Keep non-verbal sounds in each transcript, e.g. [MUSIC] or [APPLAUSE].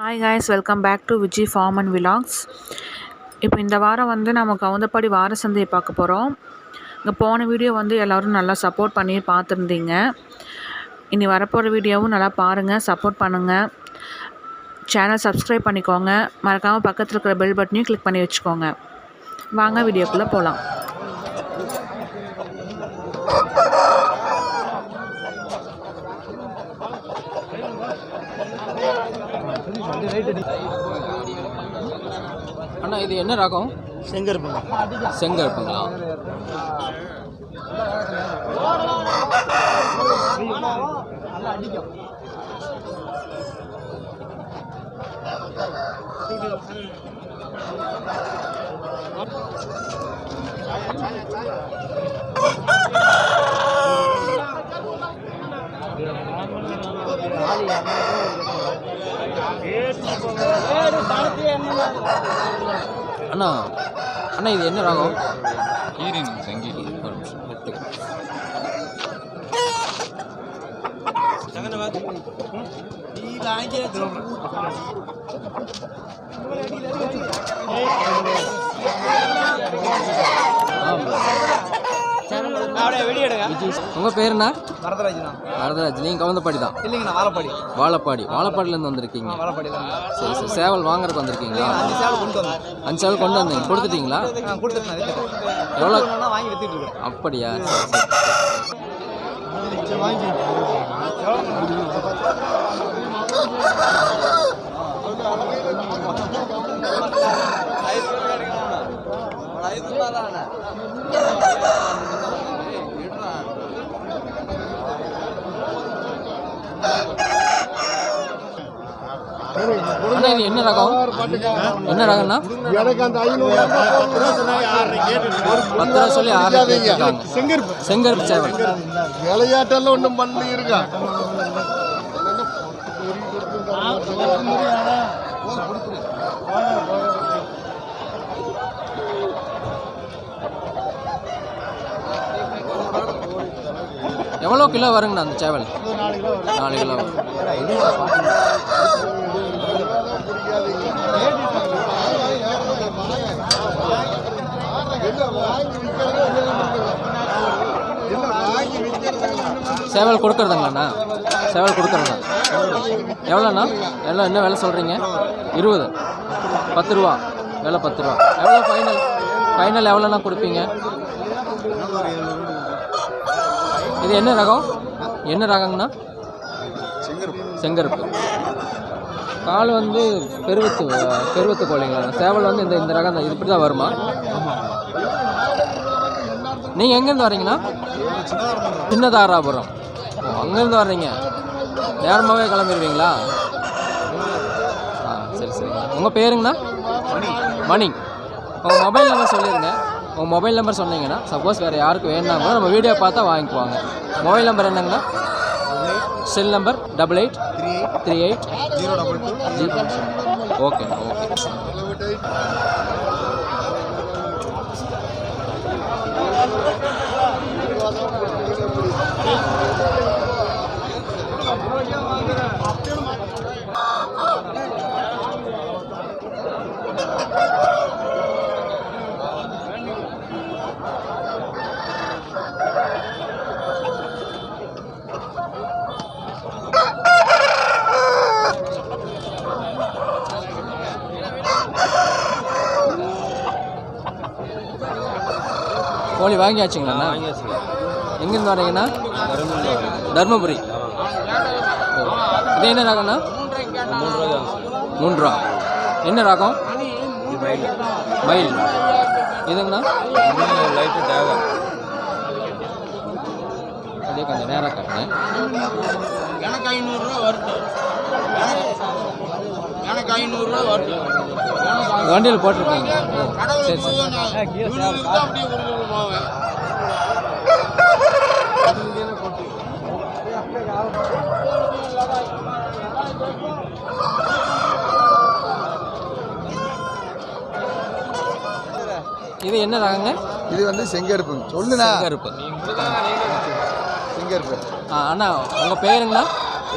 Hi guys welcome back to Viji farm and vlogs இப்போ இந்த வாரம் வந்து நம்ம கவுந்தப்பாடி வார சந்தையை பார்க்க போகிறோம் இங்கே போன வீடியோ வந்து எல்லோரும் நல்லா சப்போர்ட் பண்ணி பார்த்துருந்தீங்க. இனி வரப்போகிற வீடியோவும் நல்லா பாருங்கள் சப்போர்ட் பண்ணுங்கள் சேனல் சப்ஸ்கிரைப் பண்ணிக்கோங்க. மறக்காமல் பக்கத்தில் இருக்கிற பெல் பட்டனையும் கிளிக் பண்ணி வச்சுக்கோங்க. வாங்க வீடியோக்குள்ளே போகலாம் அண்ணா இது என்ன ரகம்? செங்கருப்புங்க செங்கருப்புங்களா [LAUGHS] அண்ணா அண்ணா இது என்ன ரகம்? ஈரின் செங்கி ஒரு நிமிஷம். விஜய் உங்க பேர் என்ன வரதராஜனா வரதராஜ் நீங்க கவுந்தப்பாடி தான்? இல்லைங்கண்ணா வாழப்பாடி. வாழப்பாடி. வாழப்பாடிலேருந்து வந்திருக்கீங்க. வாழப்பாடி தான். சரி சரி. சேவல் வாங்குறதுக்கு வந்திருக்கீங்களா? அஞ்சு சேவல் கொண்டு வந்தேன். அஞ்சு சேவல் கொண்டு வந்தீங்க. கொடுத்துட்டீங்களா? கொடுத்துட்டேன் எவ்வளோ? வாங்கி வித்துட்டு இருக்கேன். அப்படியா? சரி அண்ணா இது என்ன ரகம்? என்ன ரகம்னா எனக்கு அந்த ஐநூறு பத்து ரூபா சொல்லி ஆறு செங்கருப்பு. சேவல். விளையாட்டெல்லாம் ஒன்றும் பண்ணி இருக்கா எவ்வளோ கிலோ வருங்கண்ணா அந்த சேவல்? நாலு கிலோ வரும். சேவல் கொடுக்குறதுங்களாண்ணா? சேவல் கொடுக்குறதா? எவ்வளோண்ணா? எவ்வளோ என்ன விலை சொல்கிறீங்க? இருபது. பத்து ரூபா. விலை பத்து ரூபா. எவ்வளோ ஃபைனல் ஃபைனல் எவ்வளோண்ணா கொடுப்பீங்க? இது என்ன ரகம்? என்ன ரகங்கண்ணா? செங்கருப்பு. கால் வந்து பெருவத்து பெருவத்து கோழிங்களா சேவல் வந்து இந்த இந்த ரகம் தான். இது இப்படி தான் வருமா? நீங்கள் எங்கேருந்து வரீங்கண்ணா சின்னதாராபுரம். ஓ அங்கேருந்து வர்றீங்க. நேரமாகவே கிளம்பிடுவீங்களா? ஆ சரி சரி. உங்கள் பேருங்கண்ணா? மணி. உங்கள் மொபைல் நம்பர் சொல்லிடுங்க உங்கள் மொபைல் நம்பர் சொன்னீங்கன்னா சப்போஸ் வேறு யாருக்கு வேணுன்னா கூட நம்ம வீடியோ பார்த்தா வாங்கிக்குவாங்க. மொபைல் நம்பர் என்னங்கண்ணா? Cell number double eight three eight zero double two ஓகேண்ணா ஓகே கோழி வாங்கியாச்சுங்களாண்ணா எங்கேருந்து வரீங்கண்ணா? தருமபுரி. இது என்ன ரகம்ண்ணா? மூணு ரூபா என்ன ரகம்? மயில். இதுங்கண்ணா லைட்டு தேவை அதே கொஞ்சம் நேரம் கட்டுறேன் எனக்கு ஐநூறுரூவா வருது. எனக்கு ஐநூறுரூவா வண்டியில் போட்டிருக்கீங்க. சரி இது என்ன ரகங்க இது வந்து செங்கருப்பு. சொல்லுண்ணா. கருப்பு செங்கருப்பு. ஆ அண்ணா உங்கள் பேருங்கண்ணா?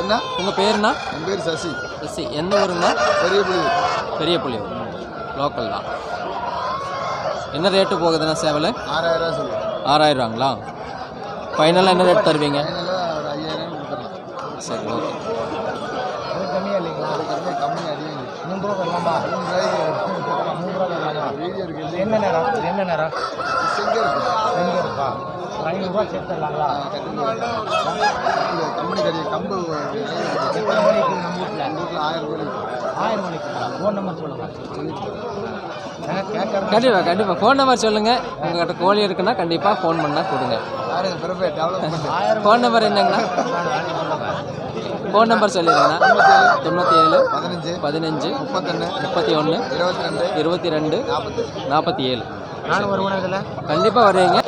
என்ன? உங்கள் பேருண்ணா என் பேர் சசி. எஸ்சி எந்த ஊருங்கண்ணா பெரிய புலி பெரிய புள்ளியூர் லோக்கல் தான். என்ன ரேட்டு போகுதுண்ணா சேவல்? ஆறாயிரம் ரூபா சொல்லு ஆறாயிரரூவாங்களா ஃபைனலாக என்ன ரேட் தருவீங்க? சரி ஓகே. கம்மியாக இல்லைங்களா? கம்மியாக கம்மி அதிகம் மூன்று ரூபா வரலாமா? மூணு மூணு ரூபா வரலாமா? என்ன நேரம்? என்ன நேரம்? செங்க இருக்கா ஐநூறுரூவா சேர்த்துடலாங்களா? கம்பெனி கறி கம்பு எத்தனை மணிக்கு நம்ம வீட்டில் நம்ம வீட்டில் ஆயிரம் ஆயிரம் மணிக்கு. ஃபோன் நம்பர் சொல்லுங்கள் கண்டிப்பாக கண்டிப்பாக ஃபோன் நம்பர் சொல்லுங்கள் உங்கள்கிட்ட கோழி இருக்குன்னா கண்டிப்பாக ஃபோன் பண்ணால் கொடுங்க. ஃபோன் நம்பர் என்னங்கண்ணா? ஃபோன் நம்பர் சொல்லிடுங்கண்ணா. தொண்ணூற்றி ஏழு பதினஞ்சு பதினஞ்சு முப்பத்தொன்று முப்பத்தி ஒன்று இருபத்தி ரெண்டு இருபத்தி ரெண்டு நாற்பத்தி ஏழு. நானும் வருவேன் இதில். கண்டிப்பாக வருவீங்க.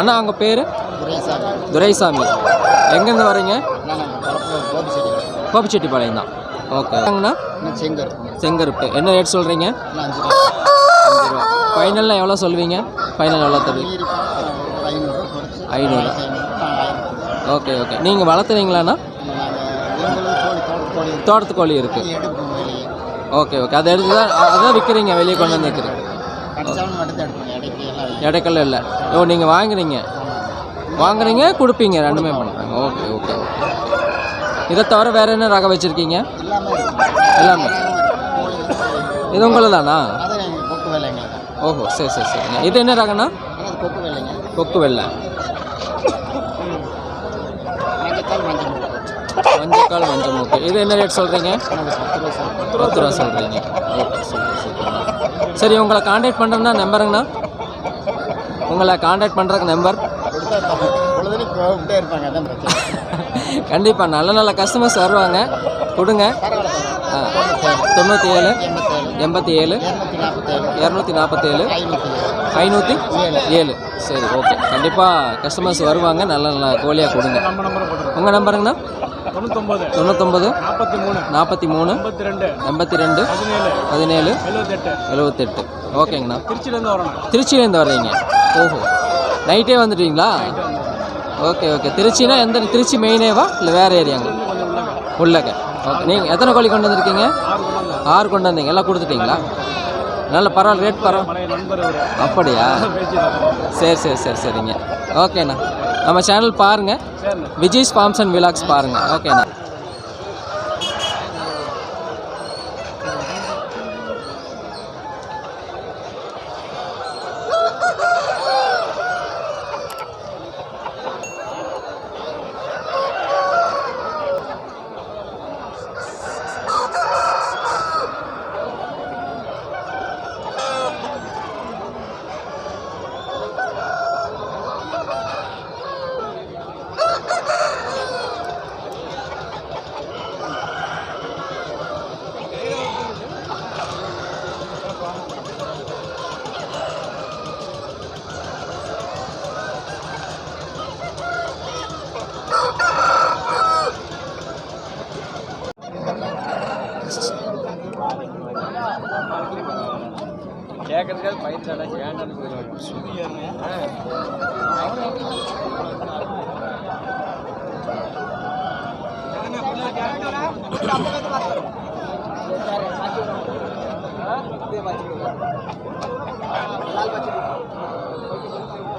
அண்ணா உங்கள் பேர்? துரைசாமி. எங்கேருந்து வரீங்க? கோபிச்செட்டிப்பாளையம் தான். ஓகே. அங்கண்ணா செங்கர் செங்கருப்பு. என்ன ரேட் சொல்கிறீங்க ஃபைனலில் எவ்வளோ சொல்லுவீங்க? ஃபைனல் எவ்வளோ தருவீங்க? ஐநூறு. Okay okay. நீங்கள் வளர்த்துறீங்களாண்ணா? தோட்டத்து கோழி இருக்குது ஓகே ஓகே. அதை எடுத்து தான் அதான் விற்கிறீங்க வெளியே கொண்டு வந்து விற்கிறீங்க இடைக்கல்ல இல்லை. ஓ நீங்கள் வாங்குறீங்க. வாங்குறீங்க கொடுப்பீங்க ரெண்டுமே பண்ணுறாங்க. Okay okay okay. இதை தவிர வேறு என்ன ரகம் வச்சுருக்கீங்க? எல்லாமே இது உங்களது தானா ஓஹோ சரி சரி சரிங்க இது என்ன ரகம்னா கொக்கு வெள்ளை மஞ்சக்கால் மஞ்சள் மஞ்சக்கால் மஞ்சள் மூக்கு இது என்ன ரேட் சொல்கிறீங்க பத்து ரூபா ரூபா சொல்கிறீங்க ஓகே சூப்பர் சரி உங்களை காண்டாக்ட் பண்ணுறேன்னா நம்பருங்கண்ணா உங்களை காண்டாக்ட் பண்ணுறக்கு நம்பர் கண்டிப்பாக நல்ல நல்ல கஸ்டமர்ஸ் வருவாங்க. கொடுங்க. தொண்ணூற்றி ஏழு எண்பத்தி ஏழு இரநூத்தி நாற்பத்தேழு ஐநூற்றி ஏழு. சரி ஓகே கண்டிப்பாக கஸ்டமர்ஸ் வருவாங்க. நல்ல நல்ல கோழியாக கொடுங்க. உங்கள் நம்பருங்கண்ணா தொண்ணூத்தொம்பது தொண்ணூத்தொம்பது நாற்பத்தி மூணு நாற்பத்தி மூணு ரெண்டு எண்பத்தி ரெண்டு பதினேழு பதினேழு எழுபத்தெட்டு எழுபத்தெட்டு ஓகேங்கண்ணா. திருச்சியிலேருந்து வரணும். திருச்சியிலேருந்து வர்றீங்க ஓஹோ. நைட்டே வந்துட்டீங்களா ஓகே ஓகே. திருச்சினா எந்த திருச்சி மெயினேவா இல்லை வேறு ஏரியாங்க உள்ளக ஓகே. நீங்கள் எத்தனை கோழி கொண்டு வந்திருக்கீங்க? ஆறு கொண்டு வந்தீங்க. எல்லாம் கொடுத்துட்டீங்களா? நல்ல பரவாயில்ல ரேட் பரவாயில்ல அப்படியா? [LAUGHS] சரி சரி சரி சரிங்க. ஓகேண்ணா. நம்ம சேனல் பாருங்கள் ஃபார்ம்ஸ் அண்ட் விலாக்ஸ் பாருங்கள் ஓகேண்ணா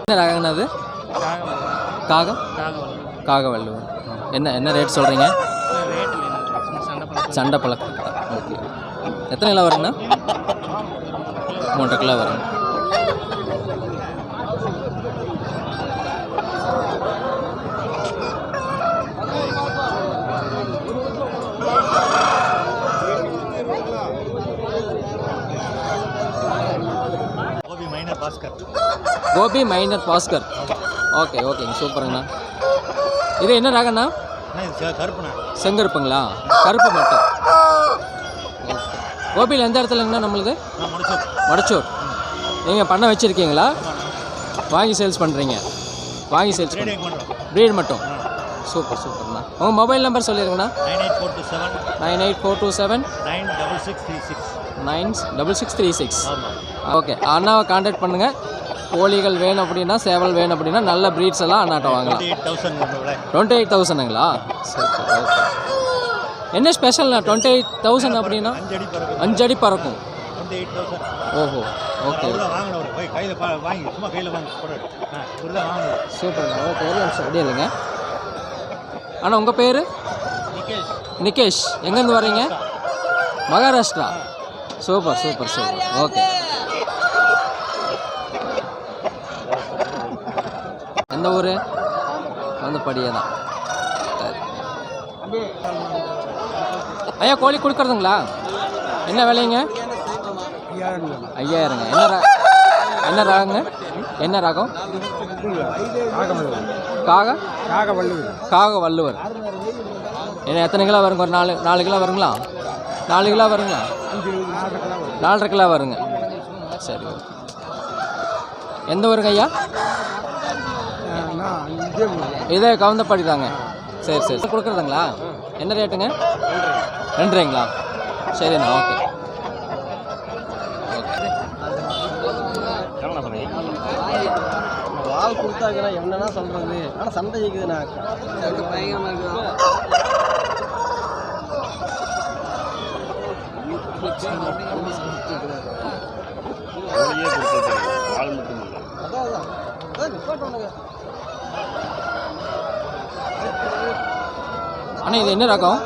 என்ன ரகங்கண்ணா அது? காகம்? காகவல்லுவர் என்ன என்ன ரேட் சொல்கிறீங்க சண்டை பழக்கம். ஓகே எத்தனை கிலோ வருங்கண்ணா மூன்றரை கிலோ வரும் Gobi minor Bhaskar Gobi minor Bhaskar. Okay ஓகேங்க சூப்பருங்கண்ணா. இது என்ன ரகண்ணா கருப்புண்ணா. செங்கருப்புங்களா? கருப்பு மட்டும். கோபியில் எந்த இடத்துலங்கண்ணா முடிச்சு மடச்சூர். நீங்கள் பண்ண வச்சுருக்கீங்களா? வாங்கி சேல்ஸ் பண்ணுறீங்க வாங்கி சேல்ஸ் ப்ரீட் மட்டும். சூப்பர் சூப்பர்ண்ணா. உங்கள் mobile number சொல்லிடுங்கண்ணா nine eight four two seven. Nine eight four two seven. Nine double six three six. Nine double six three six. Okay அண்ணாவை காண்டாக்ட் பண்ணுங்கள் கோழிகள் வேணும் அப்படின்னா சேவல் வேணும் அப்படின்னா நல்ல ப்ரீட்ஸ் எல்லாம் அண்ணாட்ட வாங்கலாம் டுவெண்ட்டி எயிட் தௌசண்ட்ங்களா சரி சரி ஓகே என்ன ஸ்பெஷல்ண்ணா டுவெண்ட்டி எயிட் தௌசண்ட் அப்படின்னா? அஞ்சு அடி பறக்கும். ஓஹோ ஓகே சூப்பர் சூப்பர்ண்ணா ஓகே ஒரு நிமிஷம் அப்படியே இல்லைங்க அண்ணா உங்கள் பேர்? நிகேஷ். எங்கேருந்து வர்றீங்க? Maharashtra. Super super super. Okay. எந்த ஊர். வந்து படியே தான். சரி. ஐயா கோழி கொடுக்குறதுங்களா? என்ன விலைங்க? ஐயாயிரங்க. என்ன ரா என்ன ராகங்க? என்ன ராகம்? காக காக வள்ளுவர் என்ன எத்தனை கிலோ வருங்க? ஒரு நாலு நாலு கிலோ வருங்களா? நாலு கிலோ வருங்களா? நாலரை கிலோ வருங்க. சரி ஓகே. எந்த ஊருங்க ஐயா? இதே கவுந்தப்பாடி தாங்க. சரி சரி. கொடுக்குறதுங்களா? என்ன ரேட்டுங்க? ரெண்டுங்களா சரிண்ணா ஓகே. வால் கொடுத்தாக்கிறா என்னன்னா சொல்றது? ஆனா சண்டை ஜெயிக்குதுண்ணா. பயங்கரமா இருக்குதா அதான் அதான். அதான் அண்ணா இது என்ன ரகம்?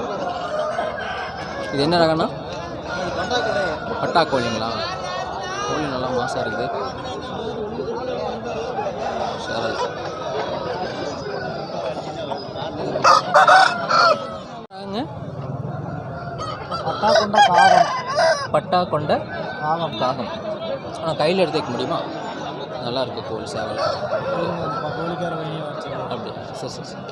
இது என்ன ரகம்ண்ணா? பட்டா கோழிங்களா கோழி நல்லா மாசாக இருக்குது? பட்டா கொண்ட காகம் பட்டா கொண்ட காகம் காகம் ஆனால் கையில் எடுத்து வைக்க முடியுமா? நல்லா இருக்கு கோழி சேவல் அப்படி சரி சரி சரி.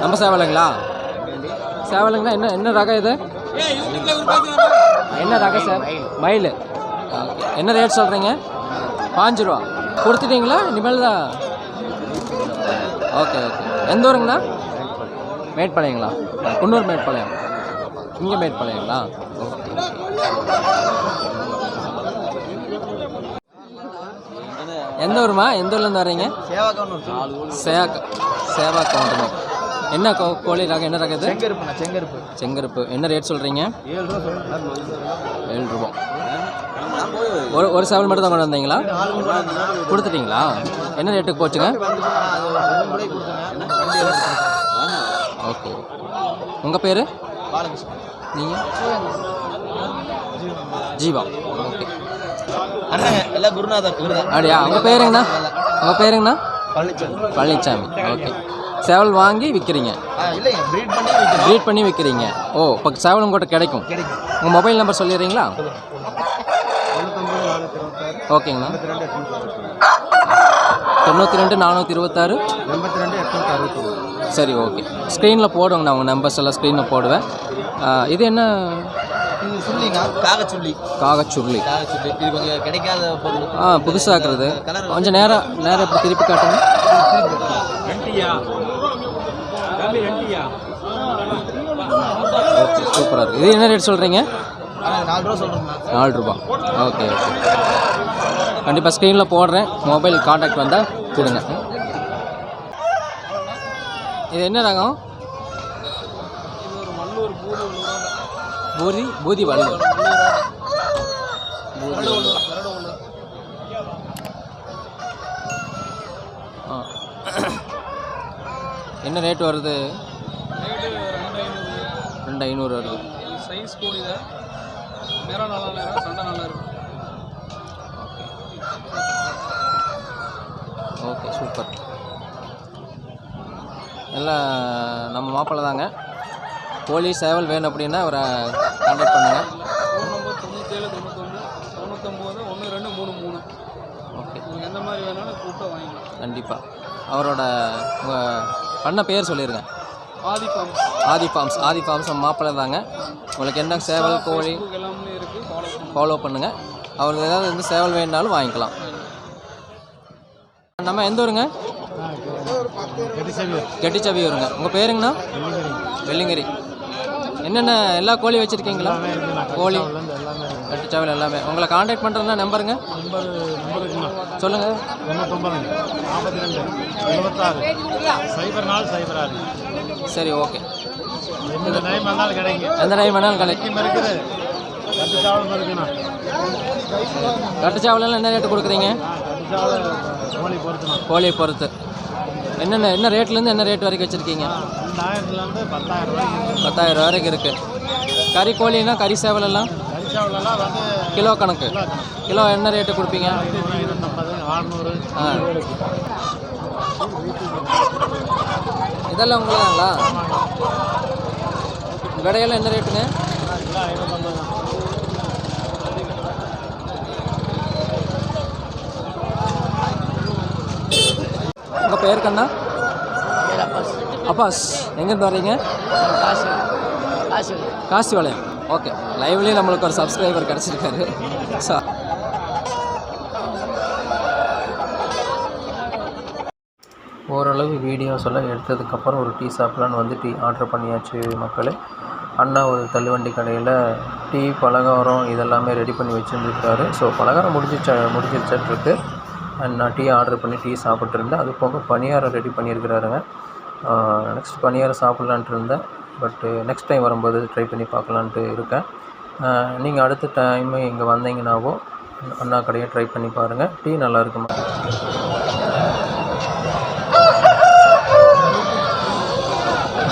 நம்ம சேவலுங்களா? சேவலுங்களா? என்ன என்ன ரகம் இது? என்ன ரகம் சார்? மயில். என்ன ரேட் சொல்கிறீங்க பாஞ்சு ரூபா. கொடுத்துட்டீங்களா? இனிமேல் தான். Okay okay. எந்த ஊருங்கண்ணா மேட்பாளையங்களா குன்னூர் மேட்பாளையம் இங்கே மேட்பாளையங்களா எந்த ஊருமா? எந்த ஊர்லேருந்து சேவாக்கம் சேவா சேவா கவுண்டனு என்ன கோ கோழி ரகம் என்ன ரகம் இது? செங்கருப்புண்ணா செங்கருப்பு. செங்கருப்பு. என்ன ரேட் சொல்கிறீங்க ஏழு ரூபா ஏழு ரூபா. ஒரு ஒரு சேவல் மட்டும் தான் கொண்டு வந்தீங்களா? கொடுத்துட்டீங்களா? என்ன ரேட்டுக்கு போச்சுங்க? ஓகே. உங்கள் பேர்? நீங்கள் ஜீவா. எல்லாம் குருநாதர் அப்படியா? உங்கள் பேருங்கண்ணா? உங்கள் பேருங்கண்ணா? பழனிச்சாமி. பழனிசாமி ஓகே. சேவல் வாங்கி விற்கிறீங்க ப்ரீட் பண்ணி வைக்கிறோம் ப்ரீட் பண்ணி விற்கிறீங்க ஓ இப்போ சேவல் உங்கள்கிட்ட கிடைக்கும். உங்கள் மொபைல் நம்பர் சொல்லிடுறீங்களா? ஓகேங்கண்ணா. தொண்ணூற்றி ரெண்டு நானூற்றி இருபத்தாறு. எண்பத்தி ரெண்டு எட்நூத்தி அறுபத்தி சரி ஓகே. ஸ்க்ரீனில் போடுங்கண்ணா உங்கள் நம்பர்ஸ் எல்லாம் ஸ்க்ரீனில் போடுவேன். இது என்ன இது சொல்லிங்க காகச்சுள்ளி. காகச்சுருளி காகச்சுள்ளி. இது கொஞ்சம் கிடைக்காத பொருள். ஆ புதுசாக்குறது. கொஞ்சம் நேரம் நேரம் இப்படி திருப்பி காட்டுங்க. ஓகே சூப்பராக இருக்குது இது என்ன ரேட் சொல்கிறீங்க நாலு ரூபா சொல்கிறேங்கண்ணா நாலு ரூபா. ஓகே ஓகே கண்டிப்பாக ஸ்க்ரீனில் போடுறேன். மொபைல் காண்டாக்ட் வந்தால் கொடுங்க. இது என்ன ரகம்? பூரி பூதி வல்லூர் என்ன ரேட் வருது? ரெண்டு ஐநூறு வருது. சைஸ் கூடி தான் நேரம் நல்லா நேரம் சண்டை நல்லா இருக்கும் ஓகே சூப்பர் எல்லாம் நம்ம மாப்பிள்ளை தாங்க. கோழி சேவல் வேணும் அப்படின்னா அவரை கான்டாக்ட் பண்ணுங்கள் ஃபோன் நம்பர் தொண்ணூற்றேழு தொண்ணூத்தொன்று தொண்ணூத்தொம்பது ஒன்று ரெண்டு மூணு மூணு. ஓகே. உங்களுக்கு எந்த மாதிரி வேணாலும் கூப்பிட்டு வாங்கிக்கலாம். கண்டிப்பாக அவரோட உங்கள் பண்ண பேர் சொல்லிடுங்க Aadhi farm. Aadhi farms. Aadhi farms மாப்பிள்ளை தாங்க. உங்களுக்கு என்ன சேவல் கோழி? எல்லாமே இருக்குது ஃபாலோ பண்ணுங்க. ஃபாலோ பண்ணுங்கள் அவருக்கு ஏதாவது வந்து சேவல் வேணுனாலும் வாங்கிக்கலாம். நம்ம எந்த ஊருங்க? கெட்டிச்சவி ஊருங்க உங்கள் பேருங்கண்ணா? வெள்ளிங்கிரி. என்னென்ன எல்லா கோழி வச்சுருக்கீங்களா? கோழி. கெட்டிச்சவில் எல்லாமே உங்களை காண்டாக்ட் பண்ணுறதுனா நம்பருங்க நம்பர் நம்பர் இருக்குண்ணா சொல்லுங்கள் தொண்ணூத்தொம்பதுங்க. நாற்பத்தி ரெண்டு எழுபத்தாறு சைபர் நாலு சைபர் ஆறு. சரி ஓகே எந்த டைம் வந்தாலும் கிடைக்கும் எந்த டைம் வேணாலும் கிடைக்கும் இருக்குது கட்டு இருக்குண்ணா கட்டுச்சாவலாம் என்ன ரேட்டு கொடுக்குறீங்க? கட்டு கோழி கோழியை பொறுத்து. என்னென்ன என்ன ரேட்லேருந்து என்ன ரேட் வரைக்கும் வச்சுருக்கீங்க? ரெண்டாயிரத்துலேருந்து பத்தாயிரம் ரூபாய்க்கு பத்தாயிரம் ரூபா வரைக்கும் இருக்குது கறி கோழினா கறி சேவல் எல்லாம் கறி சாவலெல்லாம் வந்து கிலோ கணக்கு. கிலோ என்ன ரேட்டு கொடுப்பீங்க? அறுநூறு ஆ. இதெல்லாம் உங்களுதாங்களா? விடையெல்லாம் என்ன ரேட்டுங்க? உங்கள் பேர் கண்ணா? அப்பாஸ் எங்கேருந்து வர்றீங்க? காசிவாளையம். ஓகே. லைவ்லேயே நம்மளுக்கு ஒரு சப்ஸ்கிரைபர் கிடச்சிருக்காரு. ஸோ ஓரளவு வீடியோஸ் எல்லாம் எடுத்ததுக்கப்புறம் ஒரு டீ சாப்பிட்லான்னு வந்து டீ ஆர்டர் பண்ணியாச்சு மக்களே. அண்ணா ஒரு தள்ளுவண்டி கடையில் டீ பலகாரம் இதெல்லாமே ரெடி பண்ணி வச்சுருந்துருக்காரு. ஸோ பலகாரம் முடிஞ்சிச்சா முடிஞ்சிருச்சிருக்கு அண்ட் நான் டீ ஆர்டர் பண்ணி டீ சாப்பிட்டு இருந்தேன் அது போக பணியாரம் ரெடி பண்ணியிருக்கிறாருங்க. நெக்ஸ்ட் பணியாரம் சாப்பிட்லான்ட்டு இருந்தேன். பட்டு நெக்ஸ்ட் டைம் வரும்போது ட்ரை பண்ணி பார்க்கலான்ட்டு இருக்கேன். நீங்கள் அடுத்த டைமு இங்கே வந்தீங்கன்னாவோ அண்ணா கடையை ட்ரை பண்ணி பாருங்கள் டீ நல்லா இருக்குமா?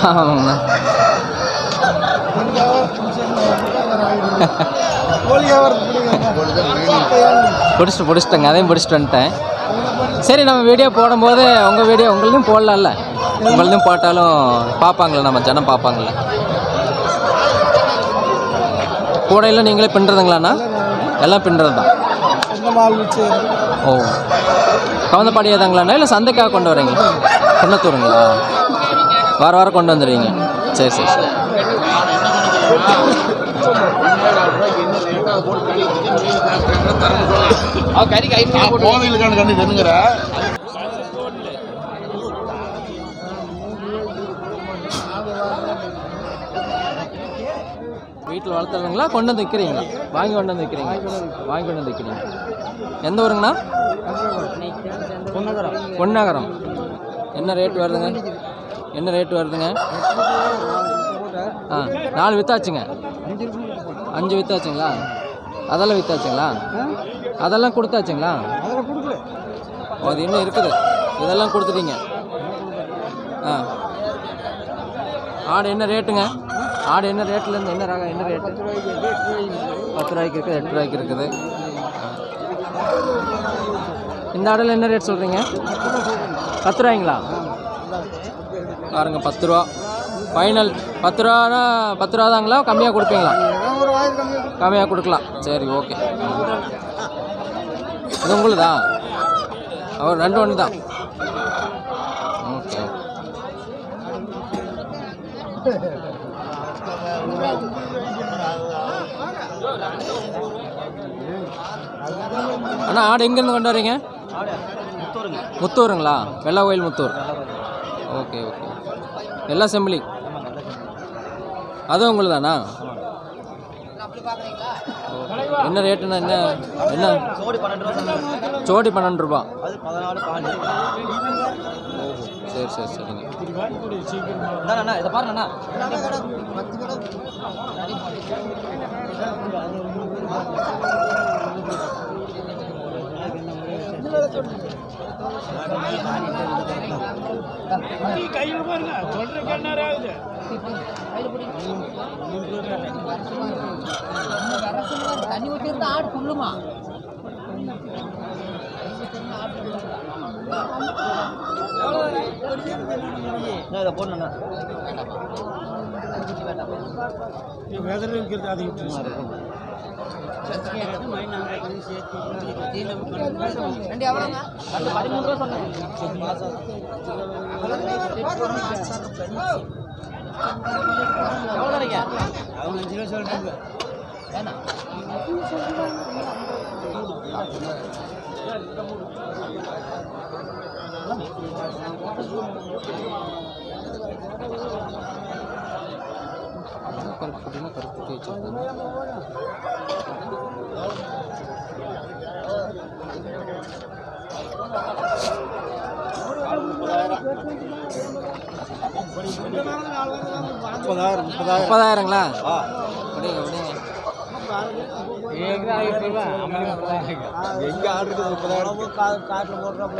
ஆமாங்கண்ணா பிடிச்சிட்டு பிடிச்சிட்டேங்க. அதையும் பிடிச்சிட்டு வந்துட்டேன். சரி நம்ம வீடியோ போடும்போது உங்கள் வீடியோ உங்களையும் போடலாம்ல? உங்களதையும் போட்டாலும் பார்ப்பாங்களே நம்ம ஜனம் பார்ப்பாங்களே கூடையில் நீங்களே பின்னுறதுங்களாண்ணா? எல்லாம் பின்னுறது தான் ஓ. கவுந்தப்பாடி ஏதாங்களாண்ணா இல்லை சந்தைக்காக கொண்டு வரீங்களா? குன்னத்தூருங்களா? வார வாரம் கொண்டு வந்துடுவீங்க. சரி சரி சரி. கோவிலுக்கான கண்ணு வீட்டில் வளர்த்துறதுங்களா கொண்டு வந்து விற்கிறீங்களா வாங்கி கொண்டு வந்து விற்கிறீங்க வாங்கி கொண்டு வந்து விற்கிறீங்க எந்த ஊருங்கண்ணா? பொன்னகரம். என்ன ரேட் வருதுங்க? என்ன ரேட் வருதுங்க? ஆ நாலு வித்தாச்சுங்க. அஞ்சு வித்தாச்சுங்களா? அதெல்லாம் வித்தாச்சுங்களா? அதெல்லாம் கொடுத்தாச்சுங்களா? அது இன்னும் இருக்குது. இதெல்லாம் கொடுத்துட்டீங்க. ஆ. ஆடு என்ன ரேட்டுங்க ஆடு என்ன ரேட்லேருந்து என்ன ரகம் என்ன ரேட்டு பத்து ரூபாய்க்கு இருக்குது எட்டு ரூபாய்க்கு இருக்குது. இந்த ஆடில் என்ன ரேட் சொல்கிறீங்க பத்து ரூபாய்ங்களா? பாருங்க பத்து ரூபா. ஃபைனல் பத்து ரூபானா பத்து ரூபா தாங்களா கம்மியாக கொடுப்பீங்களா? கம்மியாக கொடுக்கலாம். சரி ஓகே இது உங்களுதா? அவர் ரெண்டு ஒன்று தான் ஓகே அண்ணா ஆடு எங்கேருந்து கொண்டு வரீங்க? முத்தூருங்களா? வெள்ளா கோயில் முத்தூர். Okay okay. எல்லா செம்பிளி. அதுவும் உங்களுதானா? என்ன ரேட்டுண்ணா என்ன என்ன? ஜோடி பன்னெண்டு ரூபா. சரி சரி சரிங்க. அண்ணா இதை பாருங்கண்ணா தண்ணி ஊற்றிருந்தா ஆடு புல்லுமா அண்ணா, இதை போடணுண்ணா ரெண்டு ரூபா அவங்க அஞ்சு ரூபா வேணாம் கருப்பு குட்டினா கருப்பு குட்டி வச்சுருக்காங்க முப்பதாயிரம் முப்பதாயிரம். முப்பதாயிரங்களா? அப்படிங்க அப்படிங்க எங்கே ஆர்டருக்கு முப்பதாயிரம் காட்டில் போடுறோம்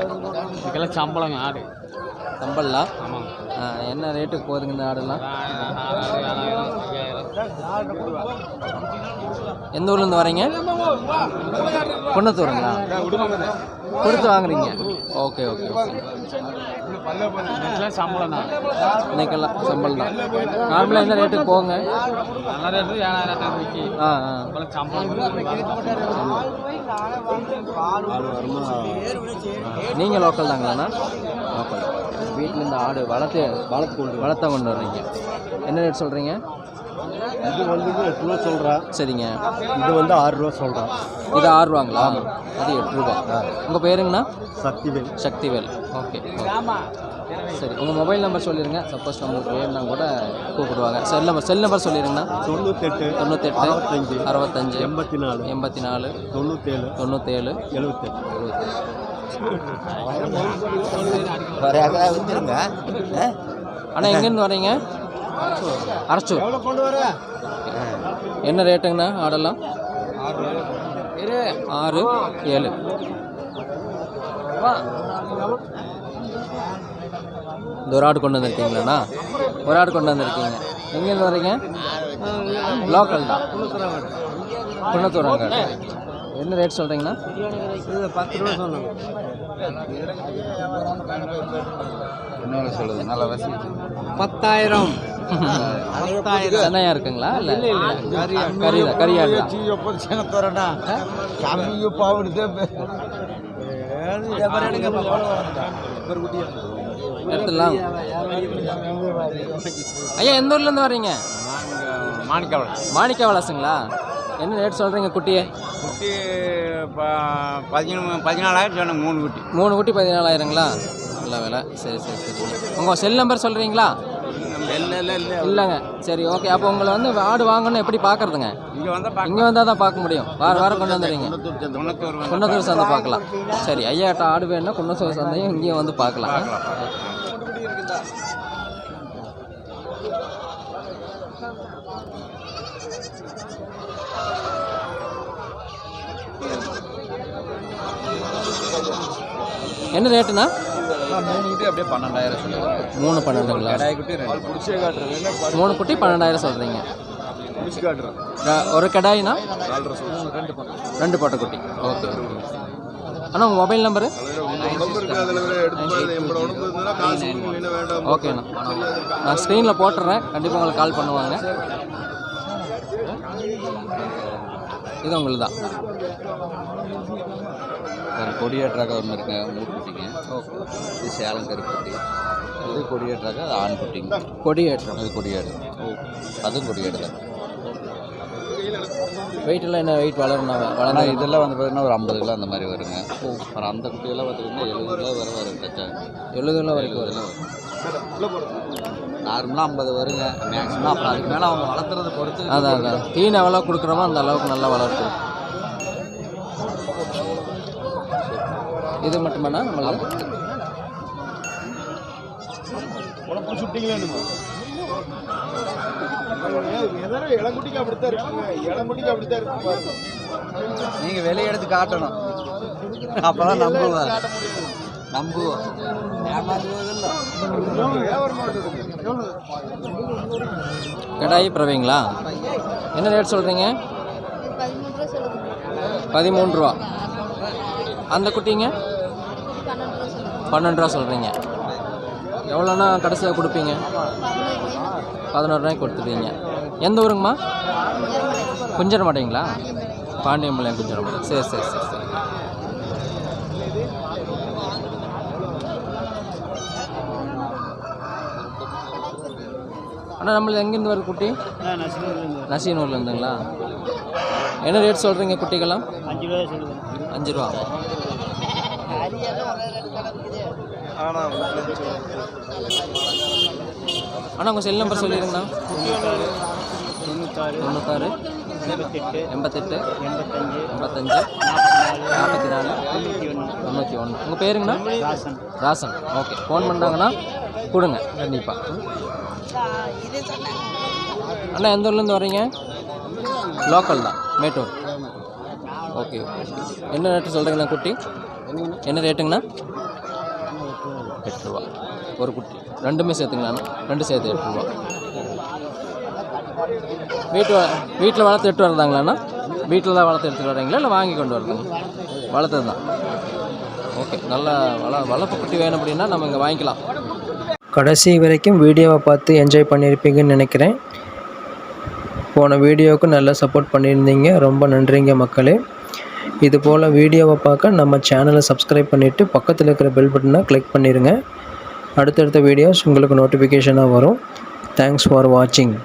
இதுக்கெல்லாம் சம்பளங்க ஆடு ஆ, என்ன ரேட்டுக்கு போகுதுங்க இந்த ஆடெல்லாம் எந்த ஊர்லேருந்து வரீங்க? குன்னத்தூருங்களா? கொடுத்து வாங்குறீங்க. Okay okay okay. இதுக்கெல்லாம் சம்பளம் தான். இன்னைக்கெல்லாம் சம்பளம் தான். நார்மலாக என்ன ரேட்டுக்கு போங்க? நல்ல ரேட்டு ஏழாயிரம் ரூபாய்க்கு ஆ ஆ. நீங்கள் லோக்கல் தாங்களாண்ணா லோக்கல் வீட்டில் இந்த ஆடு வளர்த்து வளர்த்து கொண்டு வளர்த்த கொண்டு வர்றீங்க. என்ன ரேட் சொல்கிறீங்க இது வந்து எட்டு ரூபா சொல்கிறேன் சரிங்க. இது வந்து ஆறு ரூபா சொல்கிறேன் இது ஆறு ரூபாங்களா? அது எட்டு ரூபா. உங்கள் பேருங்கண்ணா சக்திவேல். சக்திவேல். ஓகே சரி உங்கள் மொபைல் நம்பர் சொல்லிடுங்க சப்போஸ் நம்மளுக்கு வேணும்னா கூட கூப்பிடுவாங்க. செல் நம்பர் செல் நம்பர் சொல்லிடுங்கண்ணா தொண்ணூத்தெட்டு தொண்ணூத்தெட்டு அறுபத்தஞ்சு அறுபத்தஞ்சு எண்பத்தி நாலு எண்பத்தி நாலு தொண்ணூத்தேழு தொண்ணூற்றேழு எழுபத்தெட்டு அண்ணா எங்கேருந்து வரீங்க? வர? என்ன ரேட்டுங்கண்ணா ஆடெல்லாம்? ஆறு ஏழு. இந்த ஒரு ஆடு கொண்டு வந்திருக்கீங்களாண்ணா? ஒரு ஆடு கொண்டு வந்திருக்கீங்க. எங்கேருந்து வரீங்க லோக்கல் தான் குன்னத்தூராங்க. என்ன ரேட் சொல்கிறீங்கண்ணா பத்து ரூபா சொன்னாங்க என்ன சொல்லுது? நல்ல வசதி பத்தாயிரம். சென்னையா இருக்குங்களா? இல்லை தான் எப்போது சேனத்தோறடா கம்மியோ பாவிடுதே எடுத்துடலாம். ஐயா எந்த ஊர்லேருந்து வர்றீங்க? மாணிக்கவளம் மாணிக்க வளசுங்களா என்ன ரேட் சொல்கிறீங்க குட்டியே? குட்டி பதினொன்று பதினாலாயிரம் சொன்னாங்க மூணு குட்டி. மூணு குட்டி பதினாலாயிரங்களா? நல்ல விலை. சரி சரி சரி. உங்கள் செல் நம்பர் சொல்கிறீங்களா இல்லைங்க. சரி ஓகே அப்போ உங்களை வந்து ஆடு வாங்கணும் எப்படி பார்க்குறதுங்க? இங்கே வந்தால் இங்கே வந்தால் தான் பார்க்க முடியும். வார வாரம் கொண்டு வந்துடுறீங்க. குன்னத்தூர் சந்தை பார்க்கலாம். சரி ஐயாட்ட ஆடு வேணும்னா குன்னத்தூர் சந்தையும் இங்கேயும் வந்து பார்க்கலாம். என்ன ரேட்டுண்ணா மூணு குட்டி அப்படியே பன்னெண்டாயிரம் மூணு பன்னெண்டுங்களா கடாய் குட்டி ரெண்டு. மூணு குட்டி பன்னெண்டாயிரம் சொல்கிறீங்க ஒரு கடாயினா? ரெண்டு பொட்டை குட்டி. Okay okay. அண்ணா உங்கள் மொபைல் நம்பரு? ஓகேண்ணா. நான் ஸ்க்ரீனில் போட்டுறேன். கண்டிப்பாக உங்களுக்கு கால் பண்ணுவாங்க. இது உங்களுக்கு தான் கொடியேற்றாக ஒன்று இருக்குங்க மூணு குட்டிங்க. இது சேலம் கருக்குட்டி இது கொடியேற்றாக அது ஆண் குட்டிங்க. கொடியேற்றம். அது கொடியாடு அதுவும் கொடியாடு தான் வெயிட்டெல்லாம் என்ன வெயிட் வளரணும் வளர்ந்து இதெல்லாம் வந்து பார்த்தீங்கன்னா ஒரு ஐம்பது கிலோ அந்த மாதிரி வருங்க. அப்புறம் அந்த குட்டியெல்லாம் பார்த்தீங்கன்னா எழுபது கிலோ வரை வரும் டச்சா எழுபது கிலோ வரைக்கும் வரும். நார்மலாக ஐம்பது வருங்க மேக்ஸிமம் அப்புறம் அதுக்கு மேலே அவங்க வளர்த்துறத பொறுத்து அதான் அதான். தீன் எவ்வளோ கொடுக்குறோமோ அந்த அளவுக்கு நல்லா வளர்க்கும் இது மட்டுமாண்ணா? நம்மளுக்கு இளங்குட்டிக்கு அப்படித்தான் இருக்குங்க. இளங்குட்டிக்கு அப்படித்தான் இருக்கு நீங்கள் வெளியே எடுத்து காட்டணும். அப்போ தான் நம்புவேன் நம்புவோம் கடாயி பிறவைங்களா என்ன ரேட் சொல்கிறீங்க பதிமூணு ரூபா. அந்த குட்டிங்க? பன்னெண்டு ரூபா சொல்கிறீங்க எவ்வளோண்ணா கடைசியாக கொடுப்பீங்க? பதினோரு ரூபாய்க்கு கொடுத்துருவீங்க எந்த ஊருங்கம்மா? குஞ்சர மாட்டீங்களா? பாண்டியம்பாளையம் குஞ்சர மாட்டேன் சரி சரி சரி சரி. அண்ணா நம்மளது எங்கேருந்து வருது குட்டி? நசீனூர்ல இருந்துங்களா என்ன ரேட் சொல்கிறீங்க குட்டிக்கெல்லாம்? அஞ்சு சொல்லுங்கள் அஞ்சு ரூபா. அண்ணா உங்கள் செல் நம்பர் சொல்லிடுங்கண்ணா தொண்ணூத்தாறு தொண்ணூத்தாறு எண்பத்தெட்டு எண்பத்தெட்டு எண்பத்தஞ்சு எண்பத்தஞ்சு நாற்பத்தி நாலு தொண்ணூற்றி ஒன்று. தொண்ணூற்றி ஒன்று. உங்கள் பேருங்கண்ணா? ராசன். ராசன். ஓகே. ஃபோன் பண்ணுறாங்கன்னா கொடுங்க கண்டிப்பாக அண்ணா எந்த ஊர்லேருந்து வர்றீங்க? லோக்கல் தான். மேட்டூர். ஓகே. என்ன ரேட்டு சொல்கிறீங்கண்ணா குட்டி? என்ன ரேட்டுங்கண்ணா? எட்டு ரூபா. ஒரு குட்டி. ரெண்டுமே சேர்த்துங்கண்ணா. ரெண்டு சேர்த்து எட்டு ரூபா. வீட்டு வீட்டில் வளர்த்து எட்டு வரதாங்களாண்ணா? வீட்டில் தான் வளர்த்து எடுத்துகிட்டு வரீங்களா இல்லை வாங்கி கொண்டு வரதுங்க வளர்த்தது தான். ஓகே. நல்ல வள வளர்ப்பு குட்டி வேணும் அப்படின்னா நம்ம இங்கே வாங்கிக்கலாம். கடைசி வரைக்கும் வீடியோவை பார்த்து என்ஜாய் பண்ணியிருப்பீங்கன்னு நினைக்கிறேன். போன வீடியோவுக்கு நல்லா சப்போர்ட் பண்ணியிருந்தீங்க. ரொம்ப நன்றிங்க மக்களே. இது போல் வீடியோவை பார்க்க நம்ம சேனலை சப்ஸ்கிரைப் பண்ணிவிட்டு பக்கத்தில் இருக்கிற பெல் பட்டனை கிளிக் பண்ணிடுங்க அடுத்தடுத்த வீடியோஸ் உங்களுக்கு நோட்டிஃபிகேஷனாக வரும். தேங்க்ஸ் ஃபார் வாட்சிங்